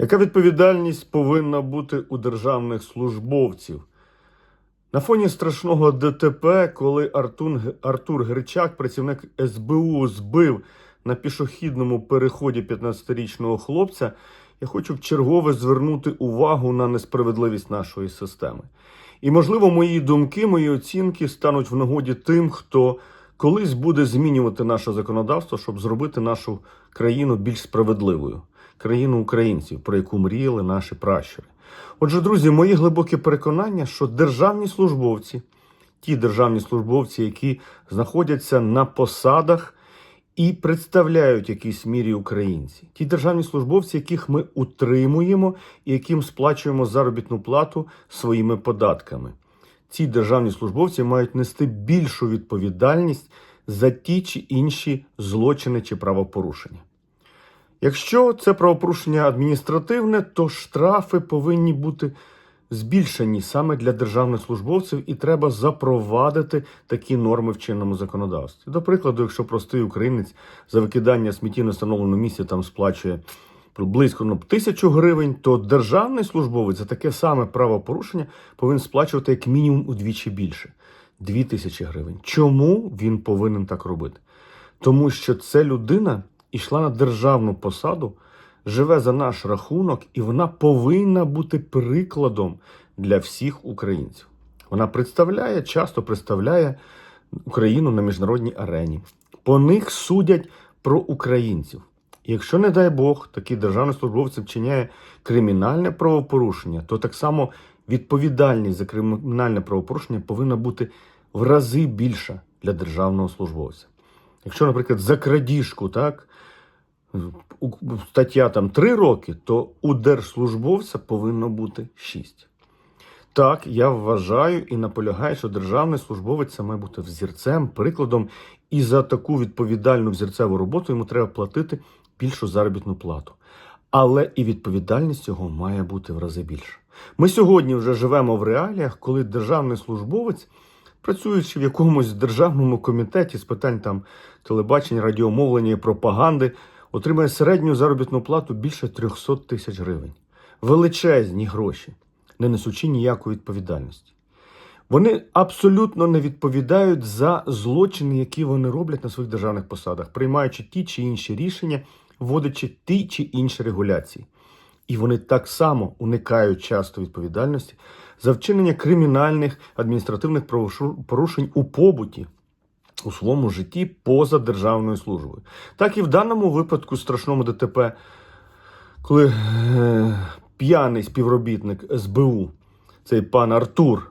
Яка відповідальність повинна бути у державних службовців? На фоні страшного ДТП, коли Артун, Артур Гричак, працівник СБУ, збив на пішохідному переході 15-річного хлопця, я хочу вчергове звернути увагу на несправедливість нашої системи. І, можливо, мої думки, мої оцінки стануть в нагоді тим, хто колись буде змінювати наше законодавство, щоб зробити нашу країну більш справедливою, країну українців, про яку мріяли наші пращури. Отже, друзі, мої глибокі переконання, що державні службовці, ті державні службовці, які знаходяться на посадах і представляють якійсь мірі українці, ті державні службовці, яких ми утримуємо і яким сплачуємо заробітну плату своїми податками. Ці державні службовці мають нести більшу відповідальність за ті чи інші злочини чи правопорушення. Якщо це правопорушення адміністративне, то штрафи повинні бути збільшені саме для державних службовців, і треба запровадити такі норми в чинному законодавстві. До прикладу, якщо простий українець за викидання сміття на встановленому місці там сплачує близько ну, тисячу гривень, то державний службовець за таке саме правопорушення повинен сплачувати як мінімум удвічі більше дві тисячі гривень. Чому він повинен так робити? Тому що це людина йшла на державну посаду, живе за наш рахунок, і вона повинна бути прикладом для всіх українців. Вона представляє, часто представляє Україну на міжнародній арені. По них судять про українців. Якщо, не дай Бог, такий державний службовець вчиняє кримінальне правопорушення, то так само відповідальність за кримінальне правопорушення повинна бути в рази більша для державного службовця. Якщо, наприклад, за крадіжку, так, стаття там 3 роки, то у держслужбовця повинно бути 6. Так, я вважаю і наполягаю, що державний службовець це має бути взірцем, прикладом, і за таку відповідальну взірцеву роботу йому треба платити більшу заробітну плату. Але і відповідальність його має бути в рази більше. Ми сьогодні вже живемо в реаліях, коли державний службовець, працюючи в якомусь державному комітеті з питань там телебачення, радіомовлення і пропаганди, отримає середню заробітну плату більше 300 тисяч гривень. Величезні гроші, не несучи ніякої відповідальності. Вони абсолютно не відповідають за злочини, які вони роблять на своїх державних посадах, приймаючи ті чи інші рішення, вводячи ті чи інші регуляції. І вони так само уникають часто відповідальності за вчинення кримінальних адміністративних порушень у побуті у своєму житті поза державною службою. Так і в даному випадку страшному ДТП, коли е, п'яний співробітник СБУ, цей пан Артур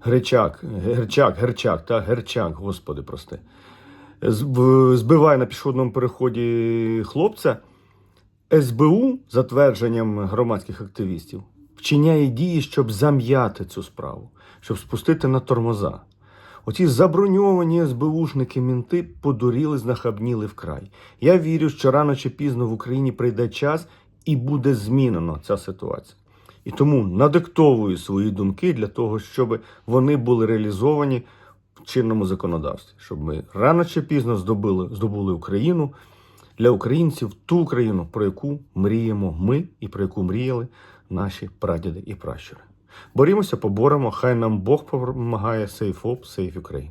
Гречак, Герчак, Герчак, та Герчак, господи, прости, збиває на пішохідному переході хлопця. СБУ, за твердженням громадських активістів, вчиняє дії, щоб зам'яти цю справу, щоб спустити на тормоза. Оці заброньовані СБУшники мінти подуріли, знахабніли вкрай. Я вірю, що рано чи пізно в Україні прийде час і буде змінено ця ситуація. І тому надиктовую свої думки для того, щоб вони були реалізовані в чинному законодавстві, щоб ми рано чи пізно здобули, здобули Україну для українців ту Україну, про яку мріємо ми і про яку мріяли наші прадіди і пращури. Борімося, поборемо, хай нам Бог допомагає. Сейф ОП, Сейф Україн.